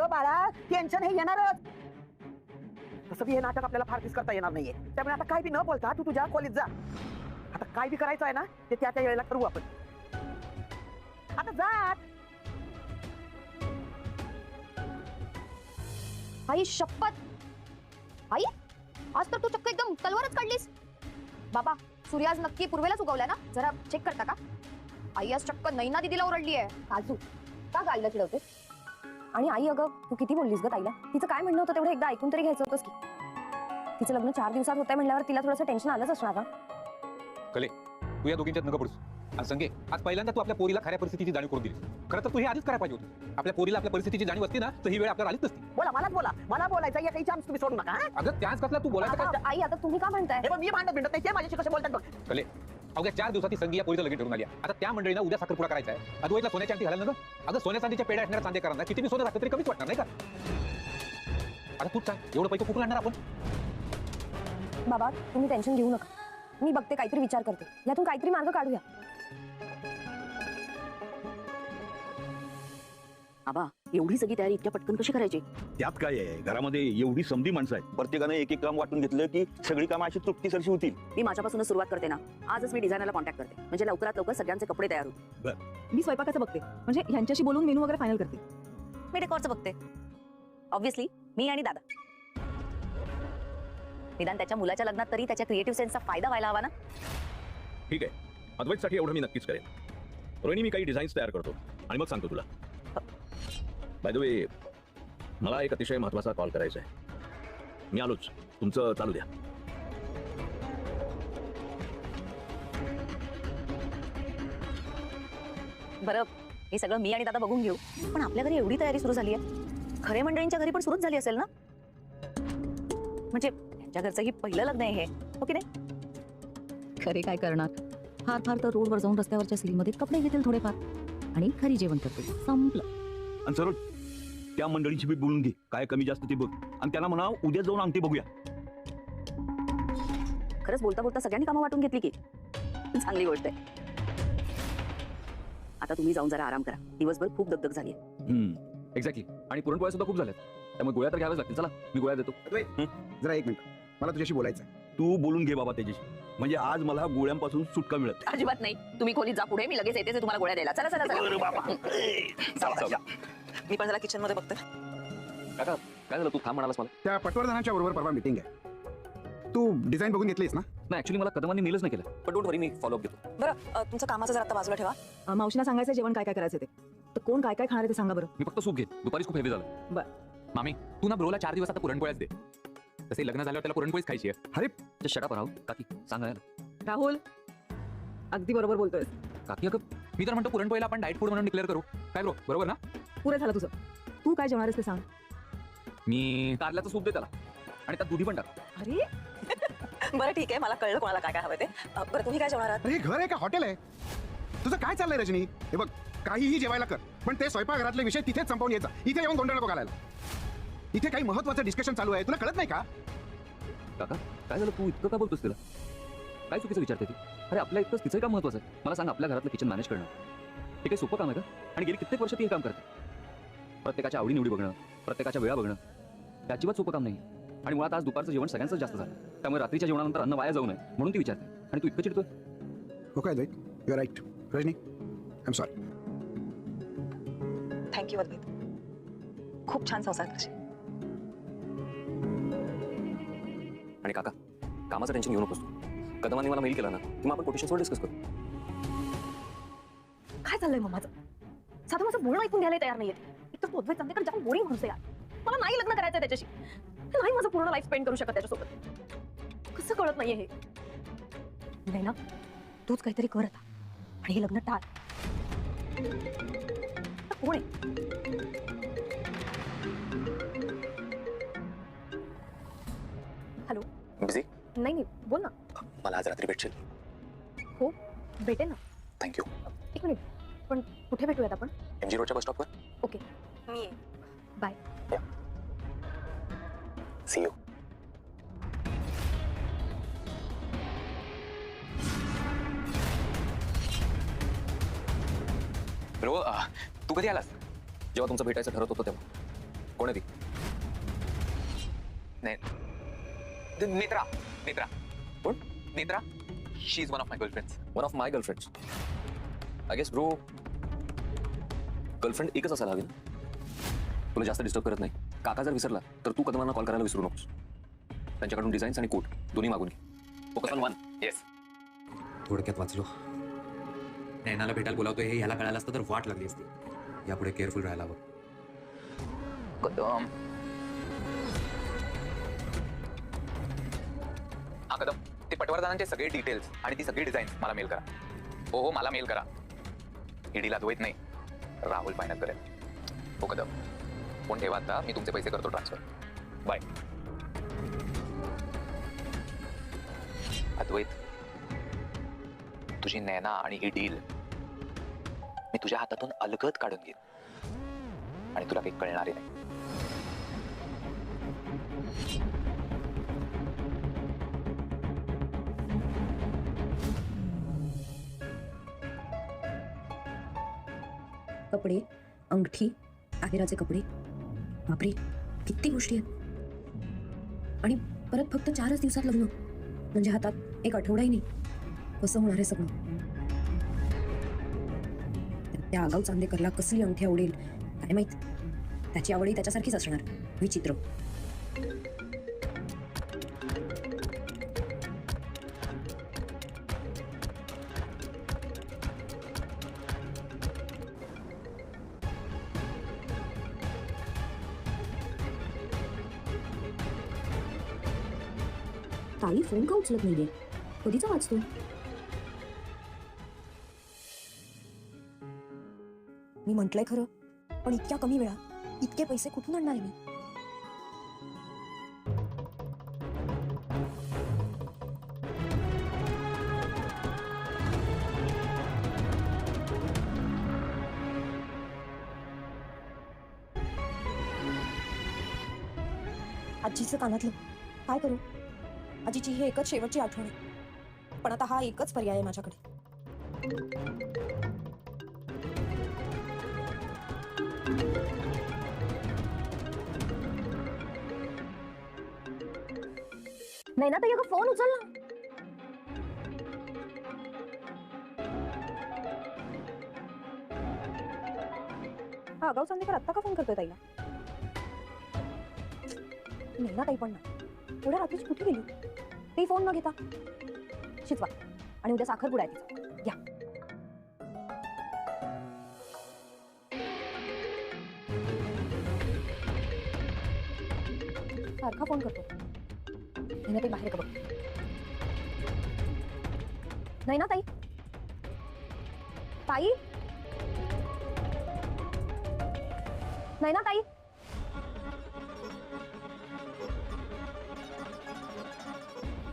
अगं बाळा टेन्शन हे येणारच. तसं बी हे नाटक आपल्याला फार दिस करता येणार नाहीये. त्यामुळे आता काय बी न बोलता तू तुझ्या कॉलेज जा. आता काय बी करायचं आहे ना ते त्या त्या वेळेला करू आपण. आता जा. आई शपथ. आई आज तर तू चक्क एकदम तलवारच काढलीस. बाबा सूर्य आज नक्की पूर्वेलाच उगवलाय ना? जरा चेक करता का? आई आज चक्क नैना दिदीला ओरडली आहे काजू का गायला चिडवते आणि आई अगं तू किती बोललीस ग ताईला? तिचं काय म्हणणं होतं तेवढं एकदा ऐकून तरी घ्यायचं होतंस की. तिचं लग्न चार दिवसात होतंय म्हणल्यावर तिला थोडंसं टेन्शन आलंच असणार ना कले तू या दोघींच्यात नका पडूस. आणि संगे आज पहिल्यांदा तू आपल्या पोरीला खऱ्या परिस्थितीची जाणीव करून दिली. खरं तर तू हे आधीच करायला पाहिजे होतं. आपल्या पोरीला आपल्या परिस्थितीची जाणीव असती ना तर ही वेळ आपल्याला आलीच नसती. बोला मलाच बोला. मला बोलायचं या काही चान्स तुम्ही सोडू नका हा? अगं त्याच कसला तू बोलायचं काय? आई आता तुम्ही का म्हणताय? हे बघ मी भांडत भिंडत नाही ते माझ्याशी कसे बोलतात बघ. कले अवघ्या चार दिवसाची संगी या पोरीचं लगीन ठरून आली. आता त्या मंडळीला उद्या साखरपुडा करायचा आहे. अद्वैतला सोन्याची अंगठी घालायला ना? अगं सोन्या चांदीच्या पेड्या असणाऱ्या चांदेकरांना किती मी सोनं घातलं तरी कमीच वाटणार नाही का? आता तूच सांग एवढं पैसे कुठून आणणार आपण? बाबा तुम्ही टेन्शन घेऊ नका. मी बघते काहीतरी विचार करते. यातून काहीतरी मार्ग काढूया. आबा एवढी सगळी तयारी इतक्या पटकन कशी करायची? त्यात काय आहे? घरामध्ये एवढी समधी माणसं आहेत. प्रत्येकानं एक एक काम वाटून घेतलं की सगळी कामं अशी तृप्तीसरशी होतील. मी माझ्यापासूनच सुरुवात करते ना. आजच मी डिझायनरला कॉन्टॅक्ट करते. म्हणजे लवकरात लवकर सगळ्यांचे कपडे तयार होतील. मी स्वयंपाकाचं बघते. म्हणजे ह्यांच्याशी बोलून मेनू वगैरे फायनल करते. मी डेकॉरचं बघते. ऑब्व्हियसली मी आणि दादा. निदान त्याच्या मुलाच्या लग्नात तरी त्याच्या क्रिएटिव्ह सेन्सचा फायदा व्हायला हवा ना? ठीक आहे. अद्वैतसाठी एवढं मी नक्कीच करेन. रोहिणी मी काही डिझाईन्स तयार करतो. आणि मग सांगतो तुला. बाय द वे मला एक अतिशय महत्त्वाचा कॉल करायचा आहे मी आलोच. तुमचं चालू द्या. बरं हे सगळं मी आणि दादा बघून घेऊ. पण आपल्या घरी एवढी तयारी सुरू झाली आहे खरे मंडळींच्या घरी पण सुरूच झाली असेल ना? म्हणजे त्यांच्या घरचं पहिलं लग्न आहे हे. हो की नाही? खरे काय करणार? फार फार तर रोडवर जाऊन रस्त्यावरच्या सिलीमध्ये कपडे घेतील थोडेफार. आणि घरी जेवण करतील. संपलं. आणि त्या मंडळीची बी बोलून घे. काय कमी जास्त ते बघ. आणि त्यांना म्हणा उद्या जाऊन अंगठी बघूया. खरंच बोलता बोलता सगळ्यांनी कामं वाटून घेतली की. चांगली गोष्ट आहे. आता तुम्ही जाऊन जरा आराम करा. दिवसभर खूप दगदग झाली एक्झॅक्टली आणि पुरणपोळ्या सुद्धा खूप झाल्यात. त्यामुळे गोळ्या तर घ्याव्याच लागतील. चला मी गोळ्या देतो. जरा एक मिनिट. मला तुझ्याशी बोलायचं. तू बोलून घे बाबा त्याच्याशी. म्हणजे आज मला गोळ्यांपासून सुटका मिळत. अजिबात नाही. तुम्ही खोलीत जा पुढे मी लगेच येते तुम्हाला गोळ्या द्यायला. चला चला. चला. मी पण जरा किचनमध्ये बघते. काका काय झालं? तू थांब म्हणालास मला. त्या पटवर्धनाच्या बरोबर परवा मिटिंग आहे. तू डिझाईन बघून घेतलीस ना? नाही ऍक्च्युली मला कदमांनी नेलच नाही केलं. पण डोंट वरी मी फॉलोअप घेतो. बरं तुमचं कामाचं जरा आता बाजूला ठेवा. अं, मावशीला सांगायचं जेवण काय काय करायचं ते. तर कोण काय काय खाणार आहे ते सांगा बरं. मी फक्त सूप घे दुपारीच खूप हेवी झालं. बर. मामी तू ना ब्रोला चार दिवस आता पुरणपोळ्याच दे. तसे लग्न झाल्यावर त्याला पुरणपोळीच खायची आहे. अरे! शटाप राहू काकी सांगा राहुल अगदी बरोबर बोलतोय काकी अगं मी तर म्हणतो पुरणपोळीला आपण डाएट फूड म्हणून डिक्लेअर करू. काय ब्रो बरोबर ना? पुरे झालं तुझं. तू काय जेवणार आहेस ते सांग. मी कारल्याचं सूप दे त्याला. आणि त्यात दुधी पण टाक. अरे? बरं ठीक आहे मला कळलं कोणाला काय काय हवं ते. अ, बरं तुम्ही काय जेवणार आहात? अरे हे घर आहे का? हॉटेल आहे. तुझं काय चाललंय रजनी? हे बघ काहीही जेवायला कर पण ते स्वयंपाकघरातले विषय तिथेच संपवून यायचा. इथे येऊन गोंधळ नको घालायला. इथे काही महत्वाचं डिस्कशन चालू आहे. तुला कळत नाही का? काका काय झालं? तू इतकं का बोलतोस तिला? काय चुकीचं विचारते ती? अरे आपल्या इतकंच तिचं काम महत्वाचं आहे. मला सांग आपल्या घरातलं किचन मॅनेज करणं. हे काही सोपं काम आहे का? आणि गेली कित्येक वर्ष ती हे काम करते. प्रत्येकाच्या आवडीनिवडी बघणं प्रत्येकाच्या वेळा बघणं हे अजिबात सोपं काम नाही. आणि मुळात आज दुपारचं जेवण सगळ्यांचं जास्त झालं. त्यामुळे रात्रीच्या जेवणानंतर अन्न वाया जाऊ नये म्हणून ती विचारते. आणि तू इतकं चिडतोय? हो काय Dvait you right Rajni I am sorry thank you Advait खूप छान संसार करशील आणि काका कामाचं टेन्शन घेऊ नकोस तू. कदमांनी मला मेल केला ना किंवा आपण कोटेशनवर डिस्कस करू. काय चाललंय मग माझं? साधं माझं बोलणं ऐकून घ्यायला तयार नाहीये. एक तर तो अद्वैत चांदेकर जाऊन बोरिंग माणूस आहे यार. मला नाही लग्न करायचं त्याच्याशी. नाही माझं पूर्ण लाईफ स्पेंड करू शकत त्याच्यासोबत. कसं कळत नाहीये हे? नाही ना तूच काहीतरी कर आता. आणि हे लग्न टाळ. आता कोण आहे? हॅलो? बिझी नाही नाही. बोल ना. मला आज रात्री भेटशील. हो भेटेल ना. थँक्यू एक मिनिट पण कुठे भेटूयात आपण? एम जी रोडच्या बस स्टॉपवर ओके. मी बाय. सी यू ब्रो तू कधी आलास? जेव्हा तुमचं भेटायचं ठरत होतं तेव्हा. कोण आहे ती? नाही. The- Netra she is one of my girlfriends one of my girlfriends I guess bro girlfriend एकच असायला हवी ना? तुला जास्त डिस्टर्ब करत नाही. काका जर विसरला तर तू कदमांना कॉल करायला विसरू नकोस. त्यांच्याकडून डिझाईन्स आणि कोट दोन्ही मागून घे. फोकस ऑन वन येस थोडक्यात वाचलो. नैनाला भेटायला बोलावतोय हे ह्याला कळालं असतं तर वाट लागली असती. यापुढे केअरफुल राहायला हवं. कदम हा कदम. पटवर्धनांचे सगळे डिटेल्स आणि ती सगळी डिझाईन मला मेल करा. हो हो मला मेल करा. ईडीला द्वैत नाही. राहुल फायनल करेल. हो कदम फोन ठेवा आता मी तुमचे पैसे करतो ट्रान्सफर बाय अद्वैत तुझी नैना आणि ही डील मी तुझ्या हातातून अलगद काढून घेईन. आणि तुला काही कळणारे नाही. कपडे अंगठी आहेराचे कपडे. बापरे किती गोष्टी आहेत. आणि परत फक्त चारच दिवसात लग्न. म्हणजे हातात एक आठवडाही नाही. कसं होणार आहे सगळं? त्या- आगाऊ चांदेकरला कसली अंगठी आवडेल काय माहीत? त्याची आवडही त्याच्यासारखीच असणार. विचित्र. ताई फोन का उचलत नाहीये कधीचा वाचतो मी म्हंटलंय खरं पण इतक्या कमी वेळा इतके पैसे कुठून आणणार आहे मी आजीचं कानातलं काय करू आजीची ही एकच शेवटची आठवण. आहे पण आता हा एकच पर्याय आहे माझ्याकडे. नाही ना तर फोन उचल ना. हा आगाऊ चांदेकर आत्ता का फोन करतोय ताईला? नाही ना ताई पण ना. एवढ्या रात्रीच कुठे गेली? ते फोन न घेता. शिजवा. आणि उद्या साखरपुडा आहे तिचा. घ्या. सारखा फोन करतो. नाही ते बाहेर का बघ नाही ना ताई? ताई? नाही ना ताई?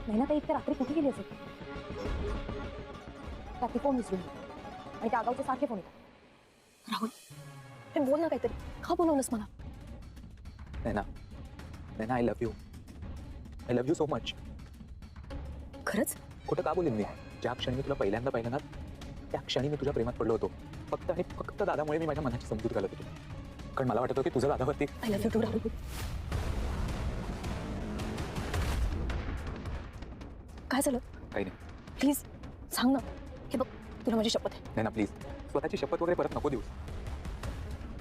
नाही ना ताई इतक्या रात्री कुठे गेली असेल? रात्री फोन विसरून. आणि त्या आगावचे सारखे फोन येतात राहुल हे बोल ना काहीतरी. का बोलवलंस मला? Naina Naina I love you I love you so much खरंच? खोटं का बोलेन मी? ज्या क्षणी मी तुला पहिल्यांदा पाहिलं ना त्या क्षणी मी तुझ्या प्रेमात पडलो होतो. फक्त आणि फक्त दादामुळे मी माझ्या मनाची समजूत घालत होतो. कारण मला वाटत होतं की तुझं दादावरती I love you too Rahul. काय झालं? काही नाही. प्लीज सांग ना. हे बघ तुला माझी शपथ आहे. नैना प्लीज. स्वतःची शपथ वगैरे परत नको देऊ.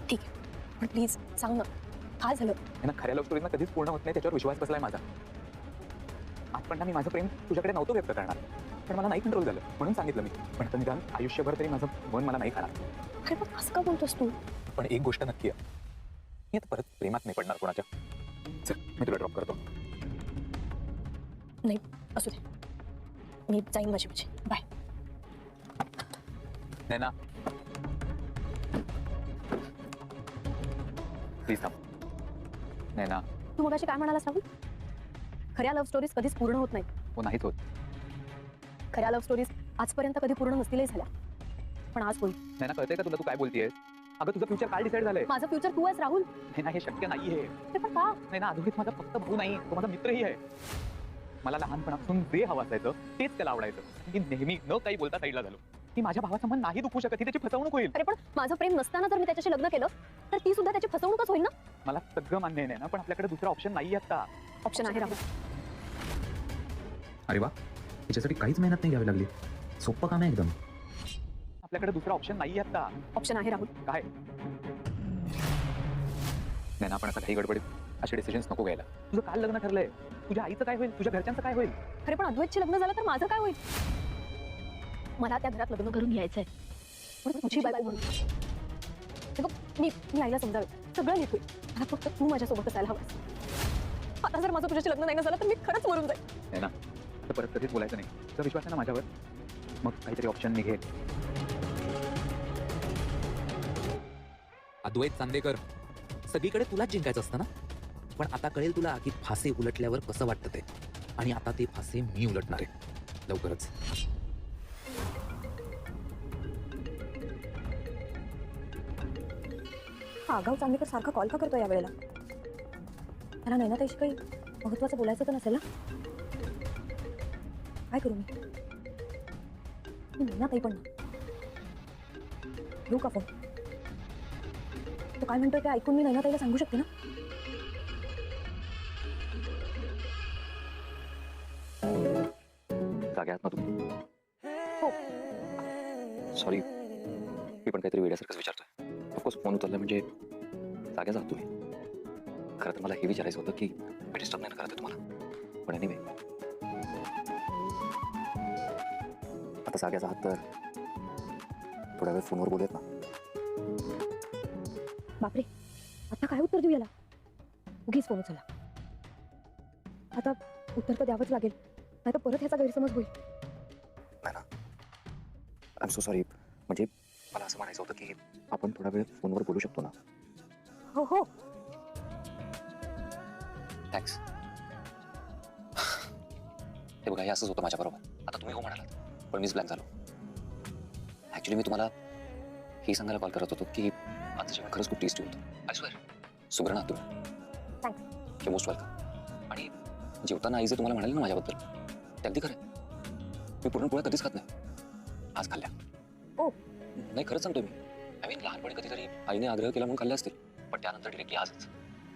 ठीक आहे. पण प्लीज सांग ना. काय झालं? नैना खऱ्या लव्ह स्टोरीजना कधीच पूर्ण होत नाही त्याच्यावर विश्वास बसलाय माझा. आजपर्यंत मी माझं प्रेम तुझ्याकडे नव्हतं व्यक्त करणार. पण मला नाही कंट्रोल झालं म्हणून सांगितलं मी. पण आता निदान आयुष्यभर तरी माझं मन मला नाही खाणार. अरे पण असं का बोलतोस तू? पण एक गोष्ट नक्की आहे. मी आता परत प्रेमात नाही पडणार कोणाच्या. चल मी तुला ड्रॉप करतो. नाही असू दे. मी जाईन माझी माझी बाय नैना प्लीज थांब नैना तू मग काय म्हणालास राहुल? खऱ्या लव्ह स्टोरीज कधीच पूर्ण होत नाहीत. हो नाहीच होत. खऱ्या लव्ह स्टोरीज आजपर्यंत कधी पूर्ण नसतीलही झाल्या. पण आज होईल. नैना कळतंय का तुला तू काय बोलतेयस? अगं तुझं फ्युचर काय डिसाईड झालंय? माझं फ्युचर तू आहेस राहुल. नैना हे शक्य नाहीये. ते पण का? नैना अधोगीत माझा फक्त भाऊ नाही तो माझा मित्रही आहे. मला लहानपणापासून जे हवं असायचं तेच त्याला आवडायचं. मी नेहमी न काही बोलता साईडला झालो. ती माझ्या भावाचं मन नाही दुखू शकत ही त्याची फसवणूक होईल. अरे पण माझं प्रेम नसताना जर मी त्याच्याशी लग्न केलं तर ती सुद्धा त्याची फसवणूकच होईल ना? मला सगळं मान्य आहे ना पण आपल्याकडे दुसरा ऑप्शन नाही आता ऑप्शन आहे राहुल अरे वा याच्यासाठी काहीच मेहनत नाही घ्यावी लागली. सोपं काम आहे एकदम. आपल्याकडे दुसरा ऑप्शन नाही आता ऑप्शन आहे राहुल. काय? नाही ना आपण आता काही गडबडीत. असे डिसिजन्स नको घ्यायला. तुझं काल लग्न ठरलंय. तुझ्या आईचं काय होईल? तुझ्या घरच्यांचं काय होईल? अरे पण अद्वैतची लग्न झालं तर माझं काय होईल? मला त्या घरात लग्न करून घ्यायचंय. पण तुझी बायको म्हणून. हे बघ, मी मी आईला समजावे सगळं होईल मला फक्त तू माझ्यासोबत असायला हवंस. आता जर माझं तुझ्याशी लग्न नाही ना झालं तर मी खरंच मरून जाईल नाही ना. तर परत कधीच बोलायचं नाही. तुझा विश्वास आहे ना माझ्यावर? मग काहीतरी ऑप्शन निघेल अद्वैत चांदेकर सगळीकडे तुलाच जिंकायचं असतं ना? पण आता कळेल तुला की फासे उलटल्यावर कसं वाटतं ते. आणि आता ते फासे मी उलटणार आहे. लवकरच. आगाव आगाऊ सारखा कॉल का करतो या वेळेला? त्यांना नाही ना त्याशी काही महत्वाचं बोलायचं तर नसेल ना? काय करू मी? मी ताई पण ना घेऊ का फोन तो काय म्हणतोय ते ऐकून मी नैना ताईला सांगू शकते ना? सॉरी मी पण काहीतरी वेड्यासारखंच विचारतोय. ऑफकोर्स फोन उचलला म्हणजे जाग्याच आहात तुम्ही खरं तर मला हे विचारायचं होतं की मी डिस्टर्ब नाही करत तुम्हाला? पण एनिवे आता जाग्याचा आहात तर थोड्या वेळ फोनवर बोलूयात ना. बापरे. आता काय उत्तर देऊ याला उगीच फोन उचलला. आता उत्तर तर द्यावंच लागेल. नाही तर परत ह्याचा गैरसमज होईल. नाही ना. आय एम सो सॉरी म्हणजे मला असं म्हणायचं होतं की आपण थोडा वेळ फोनवर बोलू शकतो ना. हो हो. थँक्स हे बघा हे असंच होतं माझ्याबरोबर. आता तुम्ही हो म्हणालात पण मीच ब्लँक झालो. ॲक्च्युली मी तुम्हाला हे सांगायला कॉल करत होतो की आजचं जेवण खरंच खूप टेस्टी होतं. आय स्वेअर सुग्रण तुम्ही यू मोस्ट वेलकम आणि जेवताना आई जे तुम्हाला म्हणाले ना माझ्याबद्दल ते अगदी खरं आहे. मी पुरणपोळ्या कधीच खात नाही. आज खाल्ल्या. ओ. नाही खरंच सांगतो मी. आय मीन लहानपणी कधीतरी आईने आग्रह केला म्हणून खाल्ले असतील. पण त्यानंतर डिरेक्टली आजच.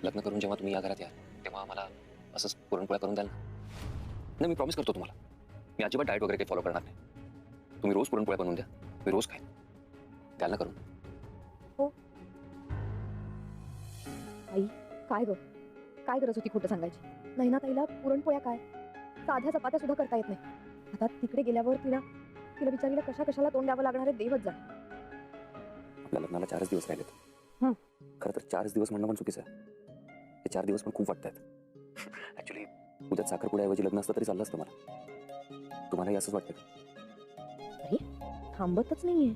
लग्न करून जेव्हा तुम्ही या घरात याल तेव्हा मला असंच पुरणपोळ्या करून द्याल ना. नाही मी प्रॉमिस करतो तुम्हाला. मी अजिबात डाएट वगैरे काही फॉलो करणार नाही. तुम्ही रोज पुरणपोळ्या बनवून द्या. मी रोज खाईन. द्याल ना करून काय ग? काय गरज होती खोटं सांगायची? नैना ताईला पुरणपोळ्या काय? साध्या चपात्या सुद्धा करता येत नाही. आता तिकडे गेल्यावर तिला तिला बिचारीला कशा कशाला तोंड द्यावं लागणार आहे? देवच जा. आपल्या लग्नाला चारच दिवस राहिलेत. हं. खरं तर चारच दिवस म्हणणं पण चुकीचं आहे. हे चार दिवस पण खूप वाटत आहेत ॲक्च्युली उद्यात साखरपुड्याऐवजी लग्न असतं तरी चाललं असतं मला. तुम्हालाही असंच वाटतं का? थांबतच नाहीये.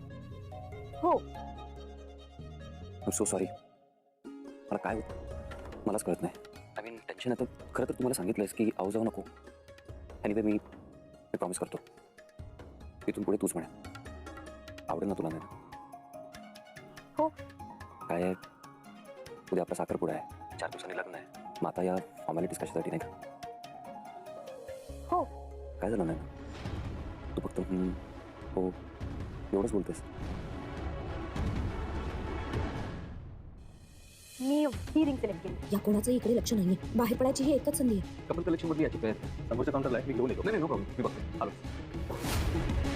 आय सो सॉरी मला काय होतं? मलाच कळत नाही. आय मीन टेन्शन येतं खरं तर तुम्हाला सांगितलंयस की आव जाऊ नको. एनिवे मी प्रॉमिस करतो. इथून पुढे तूच म्हणा. आवडेल ना तुला नाही हो. काय आहे? उद्या आपला साखरपुडा आहे. चार दिवसांनी लग्न आहे. मग आता या फॉर्मॅलिटीज कशासाठी नाही का? हो. काय झालं नाही? तू फक्त हं, एवढंच बोलतेस. मी ही रिंग सिलेक्ट केली. या कोणाचंही इकडे लक्ष नाहीये. बाहेर पडायची ही एकच संधी आहे. कपल कलेक्शन मधली याची तयार. समोरच्या काउंटरला मी घेऊन येतो. नाही नो प्रॉब्लेम मी बघतो. आलो.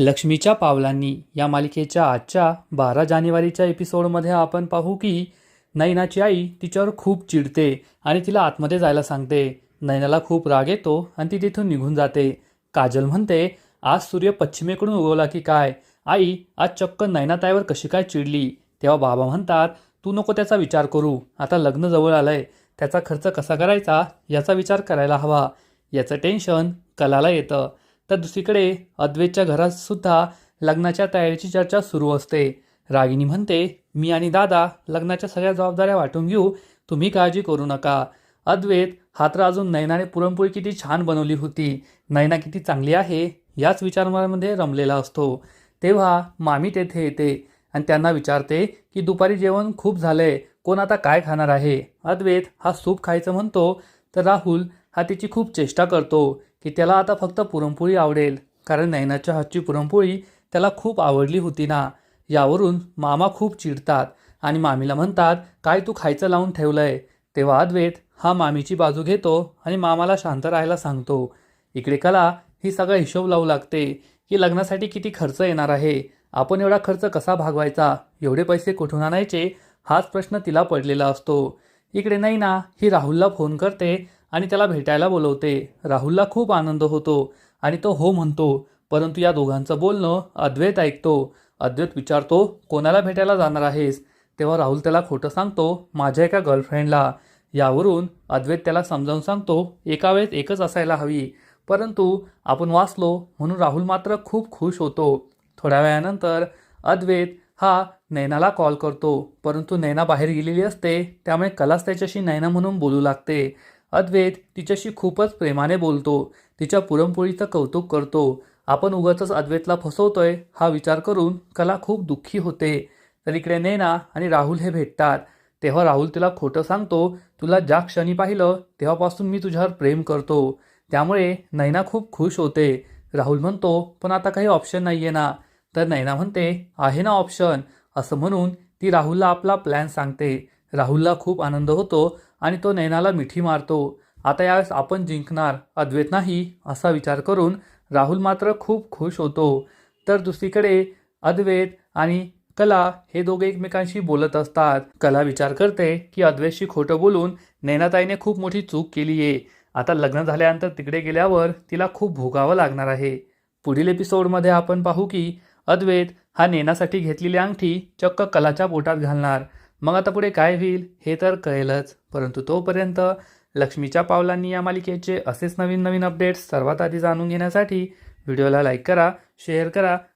लक्ष्मीच्या पावलांनी या मालिकेच्या आजच्या बारा जानेवारीच्या एपिसोडमध्ये आपण पाहू की नैनाची आई तिच्यावर खूप चिडते आणि तिला आतमध्ये जायला सांगते. नैनाला खूप राग येतो आणि ती तिथून निघून जाते. काजल म्हणते आज सूर्य पश्चिमेकडून उगवला की काय? आई आज चक्क नैनाताईवर कशी काय चिडली? तेव्हा बाबा म्हणतात तू नको त्याचा विचार करू. आता लग्न जवळ आलंय. त्याचा खर्च कसा करायचा? याचा विचार करायला हवा. याचं टेन्शन कलाला येतं. तर दुसरीकडे अद्वैतच्या घरात सुद्धा लग्नाच्या तयारीची चर्चा सुरू असते. रागिनी म्हणते मी आणि दादा लग्नाच्या सगळ्या जबाबदाऱ्या वाटून घेऊ. तुम्ही काळजी करू नका. अद्वैत हा तर अजून नैनाने पुरणपोळी किती छान बनवली होती. नैना किती चांगली आहे याच विचारमध्ये रमलेला असतो. तेव्हा मामी तेथे येते आणि त्यांना विचारते की दुपारी जेवण खूप झालंय. कोण आता काय खाणार आहे? अद्वैत हा सूप खायचं म्हणतो तर राहुल हा तिची खूप चेष्टा करतो. की त्याला आता फक्त पुरणपोळी आवडेल. कारण नैनाच्या हातची पुरणपोळी त्याला खूप आवडली होती ना. यावरून मामा खूप चिडतात आणि मामीला म्हणतात काय तू खायचं लावून ठेवलं आहे तेव्हा अद्वैत हा मामीची बाजू घेतो आणि मामाला शांत राहायला सांगतो. इकडे कला ही सगळा हिशोब लावू लागते की लग्नासाठी किती खर्च येणार आहे? आपण एवढा खर्च कसा भागवायचा? एवढे पैसे कुठून आणायचे? हाच प्रश्न तिला पडलेला असतो. इकडे नाही ना ही राहुलला फोन करते आणि त्याला भेटायला बोलवते. राहुलला खूप आनंद होतो आणि तो हो म्हणतो परंतु या दोघांचं बोलणं अद्वैत ऐकतो. अद्वैत विचारतो कोणाला भेटायला जाणार आहेस? तेव्हा राहुल त्याला खोटं सांगतो माझ्या एका गर्लफ्रेंडला यावरून अद्वैत त्याला समजावून सांगतो एका वेळेस एकच असायला हवी. परंतु आपण वाचलो म्हणून राहुल मात्र खूप खुश होतो. थोड्या वेळानंतर अद्वैत हा नैनाला कॉल करतो. परंतु नैना बाहेर गेलेली असते त्यामुळे कलाच त्याच्याशी नैना म्हणून बोलू लागते. अद्वैत तिच्याशी खूपच प्रेमाने बोलतो. तिच्या पुरणपोळीचं कौतुक करतो. आपण उगाचच अद्वैतला फसवतोय हा विचार करून कला खूप दुःखी होते. तर इकडे नैना आणि राहुल हे भेटतात. तेव्हा राहुल तिला खोटं सांगतो तुला ज्या क्षणी पाहिलं तेव्हापासून मी तुझ्यावर प्रेम करतो. त्यामुळे नैना खूप खुश होते. राहुल म्हणतो पण आता काही ऑप्शन नाही आहे ना. तर नैना म्हणते आहे ना ऑप्शन असं म्हणून ती राहुलला आपला प्लॅन सांगते. राहुलला खूप आनंद होतो आणि तो नैनाला मिठी मारतो. आता यावेळेस आपण जिंकणार अद्वैत नाही असा विचार करून राहुल मात्र खूप खुश होतो. तर दुसरीकडे अद्वैत आणि कला हे दोघे एकमेकांशी बोलत असतात. कला विचार करते की अद्वैतशी खोटं बोलून नैनाताईने खूप मोठी चूक केली आहे आता लग्न झाल्यानंतर तिकडे गेल्यावर तिला खूप भोगावं लागणार आहे. पुढील एपिसोडमध्ये आपण पाहू की अद्वैत हा नेनासाठी घेतलेली अंगठी चक्क कलाच्या पोटात घालणार. मग आता पुढे काय होईल? हे तर कळेलच. परंतु तोपर्यंत लक्ष्मीच्या पावलांनी या मालिकेचे असेच नवीन नवीन अपडेट्स सर्वात आधी जाणून घेण्यासाठी व्हिडिओला लाईक करा शेअर करा